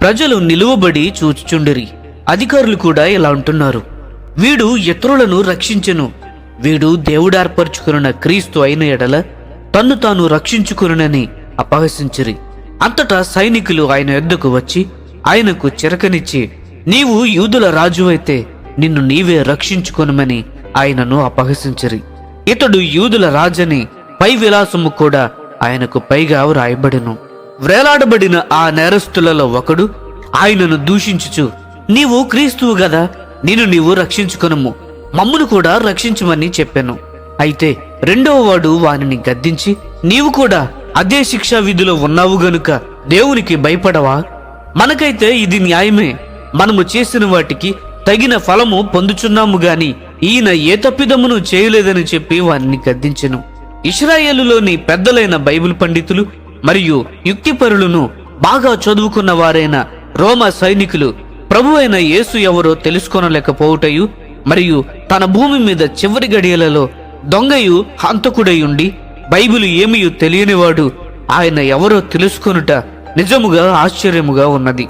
ప్రజలు నిలువబడి చూచుచుండిరి. అధికారులు కూడా ఇలా అంటున్నారు. వీడు ఇతరులను రక్షించెను. వీడు దేవుడార్పరచుకున్న క్రీస్తు అయిన ఎడల తన్ను తాను రక్షించుకునని అపహసించిరి. అంతటా సైనికులు ఆయన యొద్దకు వచ్చి ఆయనకు చిరకనిచ్చి నీవు యూదుల రాజు అయితే నిన్ను నీవే రక్షించుకొనమని ఆయనను అపహసించిరి. ఇతడు యూదుల రాజని పై విలాసము కూడా ఆయనకు పైగా వ్రాయబడెను. వ్రేలాడబడిన ఆ నేరస్తులలో ఒకడు ఆయనను దూషించుచు నీవు క్రీస్తువు గదా నిన్ను నీవు రక్షించుకొనుము మమ్మును కూడా రక్షించమని చెప్పాను. అయితే రెండవ వాడు వానిని గద్దించి నీవు కూడా అదే శిక్షా విధిలో ఉన్నావు గనుక దేవునికి భయపడవా? మనకైతే ఇది న్యాయమే. మనము చేసిన వాటికి తగిన ఫలము పొందుచున్నాము గాని ఈయన ఏ తప్పిదమును చేయలేదని చెప్పి వారిని గద్దించెను. ఇస్రాయేలులోని పెద్దలైన బైబిల్ పండితులు మరియు యుక్తిపరులను బాగా చదువుకున్న వారైన రోమ సైనికులు ప్రభు అయిన యేసు ఎవరో తెలుసుకొనలేకపోవుటయు మరియు తన భూమి మీద చివరి గడియలలో దొంగయు హంతకుడై ఉండి బైబిలు ఏమియు తెలియనివాడు ఆయన ఎవరో తెలుసుకొనుట నిజముగా ఆశ్చర్యముగా ఉన్నది.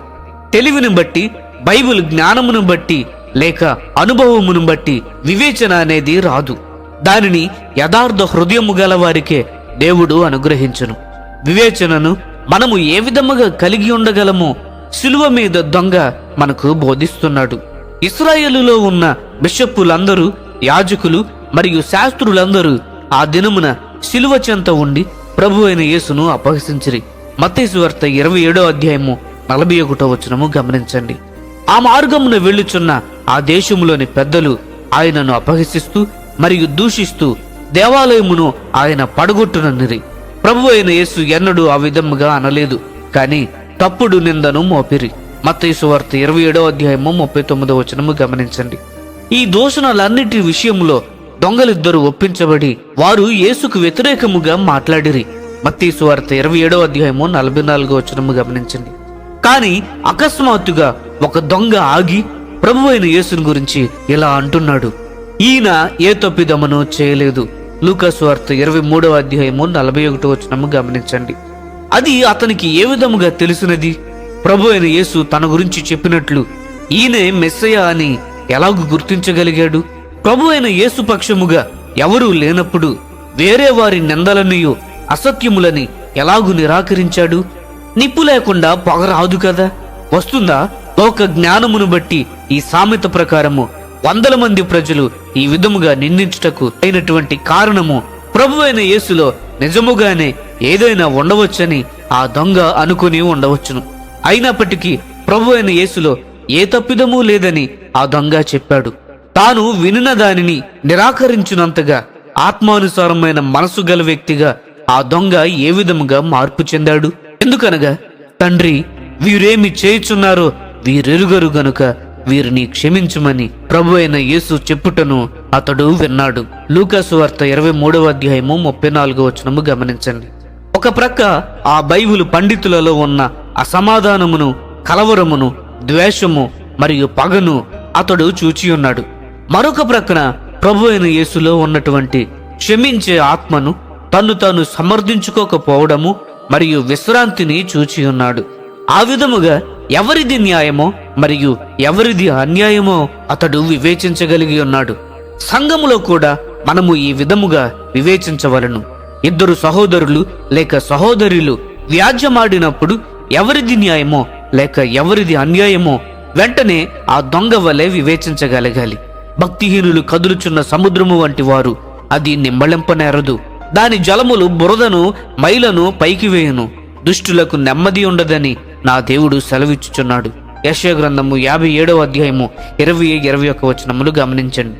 తెలివిని బట్టి బైబిల్ జ్ఞానమును బట్టి లేక అనుభవమును బట్టి వివేచన అనేది రాదు. దానిని యథార్థ హృదయము గల వారికే దేవుడు అనుగ్రహించును. వివేచనను మనము ఏ విధముగా కలిగి ఉండగలమో? శిలువ మీద దొంగ మనకు బోధిస్తున్నాడు. ఇస్రాయేలులో ఉన్న బిషప్పులందరూ యాజకులు మరియు శాస్త్రులందరూ ఆ దినమున శిలువ చెంత ఉండి ప్రభు అయిన యేసును అపహసించిరి. మత్తయి ఇరవై ఏడో అధ్యాయము నలభై ఒకటో వచనము గమనించండి. ఆ మార్గమున వెళ్ళుచున్న ఆ దేశములోని పెద్దలు ఆయనను అపహసిస్తూ మరియు దూషిస్తూ దేవాలయమును ఆయన పడగొట్టునన్నిరి. ప్రభు అయిన యేసు ఎన్నడూ ఆ విధముగా అనలేదు కానీ తప్పుడు నిందను మోపిరి. మత్తయి వార్త ఇరవై ఏడో అధ్యాయము ముప్పై తొమ్మిదో వచనము గమనించండి. ఈ దోషణలన్నిటి విషయంలో దొంగలిద్దరూ ఒప్పించబడి వారు యేసుకు వ్యతిరేకముగా మాట్లాడిరి. మత్తయి వార్త ఇరవై ఏడో అధ్యాయము నలభై నాలుగో వచనము గమనించండి. కానీ అకస్మాత్తుగా ఒక దొంగ ఆగి ప్రభు అయిన యేసుని గురించి ఇలా అంటున్నాడు. ఈయన ఏ తప్పిదమను చేయలేదు. లూకాసు వార్త ఇరవై మూడవ అధ్యాయము నలభై ఒకటో వచనము గమనించండి. అది అతనికి ఏ విధముగా తెలిసినది? ప్రభు అయిన యేసు తన గురించి చెప్పినట్లు ఈయనే మెస్సయ అని ఎలాగు గుర్తించగలిగాడు? ప్రభు అయిన యేసు పక్షముగా ఎవరూ లేనప్పుడు వేరే వారి నిందలనియు అసత్యములని ఎలాగు నిరాకరించాడు? నిప్పు లేకుండా పొగ రాదు కదా? వస్తుందా? లోక జ్ఞానమును బట్టి ఈ సామెత ప్రకారము వందల మంది ప్రజలు ఈ విధముగా నిందించుటకు అయినటువంటి కారణము ప్రభు అయిన యేసులో నిజముగానే ఏదైనా ఉండవచ్చని ఆ దొంగ అనుకుని ఉండవచ్చును. అయినప్పటికీ ప్రభు అయిన యేసులో ఏ తప్పిదము లేదని ఆ దొంగ చెప్పాడు. తాను వినిన దానిని నిరాకరించినంతగా ఆత్మానుసారమైన మనసు గల వ్యక్తిగా ఆ దొంగ ఏ విధముగా మార్పు చెందాడు? ఎందుకనగా తండ్రి వీరేమి చేయుచున్నారో వీరెరుగరు గనుక వీరిని క్షమించుమని ప్రభు అయిన యేసు చెప్పుటను అతడు విన్నాడు. లూకాసు వార్త ఇరవై మూడవ అధ్యాయము ముప్పై నాలుగో వచనము గమనించండి. ఒక ప్రక్క ఆ బైబిల్ పండితులలో ఉన్న అసమాధానమును కలవరమును ద్వేషము మరియు పగను అతడు చూచి ఉన్నాడు. మరొక ప్రక్కన ప్రభు అయిన యేసులో ఉన్నటువంటి క్షమించే ఆత్మను తను తాను సమర్థించుకోకపోవడము మరియు విశ్రాంతిని చూచి ఉన్నాడు. ఆ విధముగా ఎవరిది న్యాయమో మరియు ఎవరిది అన్యాయమో అతడు వివేచించగలిగి ఉన్నాడు. సంఘములో కూడా మనము ఈ విధముగా వివేచించవలను. ఇద్దరు సహోదరులు లేక సహోదరులు వ్యాజ్యమాడినప్పుడు ఎవరిది న్యాయమో లేక ఎవరిది అన్యాయమో వెంటనే ఆ దొంగ వలె వివేచించగలగాలి. భక్తిహీనులు కదులుచున్న సముద్రము వంటి వారు అది నిమ్మళింపనేరదు దాని జలములు బురదను మైలను పైకి వేయును. దుష్టులకు నెమ్మది ఉండదని నా దేవుడు సెలవిచ్చుచున్నాడు. యశో గ్రంథము యాభై ఏడవ అధ్యాయము ఇరవై ఇరవై ఒక వచనములు గమనించండి.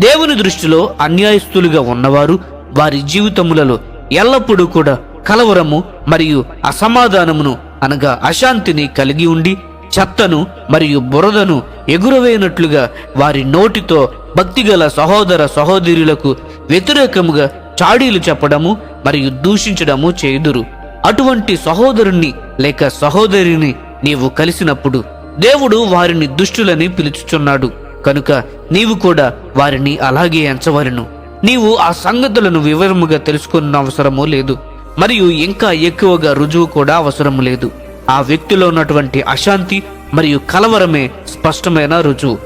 దేవుని దృష్టిలో అన్యాయస్తులుగా ఉన్నవారు వారి జీవితములలో ఎల్లప్పుడూ కూడా కలవరము మరియు అసమాధానమును అనగా అశాంతిని కలిగి ఉండి చెత్తను మరియు బురదను ఎగురవేయనట్లుగా వారి నోటితో భక్తిగల సహోదర సహోదరులకు వ్యతిరేకముగా చాడీలు చెప్పడము మరియు దూషించడము చేయుదురు. అటువంటి సహోదరుణ్ణి లేక సహోదరిని నీవు కలిసినప్పుడు దేవుడు వారిని దుష్టులని పిలుచుచున్నాడు. కనుక నీవు కూడా వారిని అలాగే ఎంచవలను. నీవు ఆ సంగతులను వివరముగా తెలుసుకున్న అవసరము లేదు. మరియు ఇంకా ఎక్కువగా రుజువు కూడా అవసరము లేదు. ఆ వ్యక్తిలో ఉన్నటువంటి అశాంతి మరియు కలవరమే స్పష్టమైన రుజువు.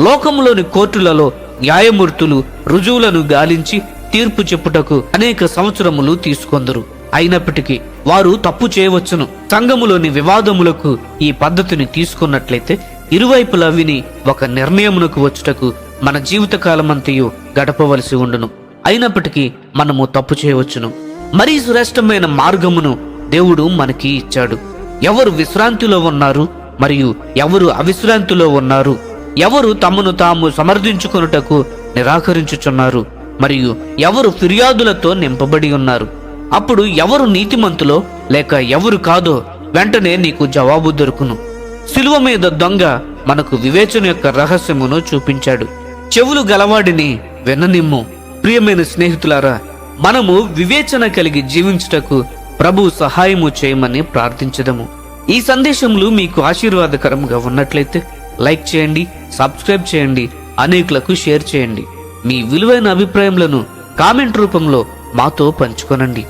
లోకంలోని కోర్టులలో న్యాయమూర్తులు రుజువులను గాలించి తీర్పు చెప్పుటకు అనేక సంవత్సరములు తీసుకొందరు. అయినప్పటికీ వారు తప్పు చేయవచ్చును. సంఘములోని వివాదములకు ఈ పద్ధతిని తీసుకున్నట్లయితే ఇరువైపులా విని ఒక నిర్ణయమునకు వచ్చుటకు మన జీవితకాలమంతయు గడపవలసి ఉండును. అయినప్పటికీ మనము తప్పు చేయవచ్చును. మరీ శ్రేష్టమైన మార్గమును దేవుడు మనకి ఇచ్చాడు. ఎవరు విశ్రాంతిలో ఉన్నారు మరియు ఎవరు అవిశ్రాంతిలో ఉన్నారు ఎవరు తమను తాము సమర్థించుకొనుటకు నిరాకరించుచున్నారు మరియు ఎవరు ఫిర్యాదులతో నింపబడి ఉన్నారు. అప్పుడు ఎవరు నీతిమంతులో లేక ఎవరు కాదో వెంటనే నీకు జవాబు దొరుకును. శిలువ మీద దొంగ మనకు వివేచన యొక్క రహస్యమును చూపించాడు. చెవులు గలవాడిని విననిమ్ము. ప్రియమైన స్నేహితులారా మనము వివేచన కలిగి జీవించుటకు ప్రభు సహాయము చేయమని ప్రార్థించదము. ఈ సందేశములు మీకు ఆశీర్వాదకరంగా ఉన్నట్లయితే లైక్ చేయండి సబ్స్క్రైబ్ చేయండి అనేకులకు షేర్ చేయండి. మీ విలువైన అభిప్రాయములను కామెంట్ రూపంలో మాతో పంచుకొనండి.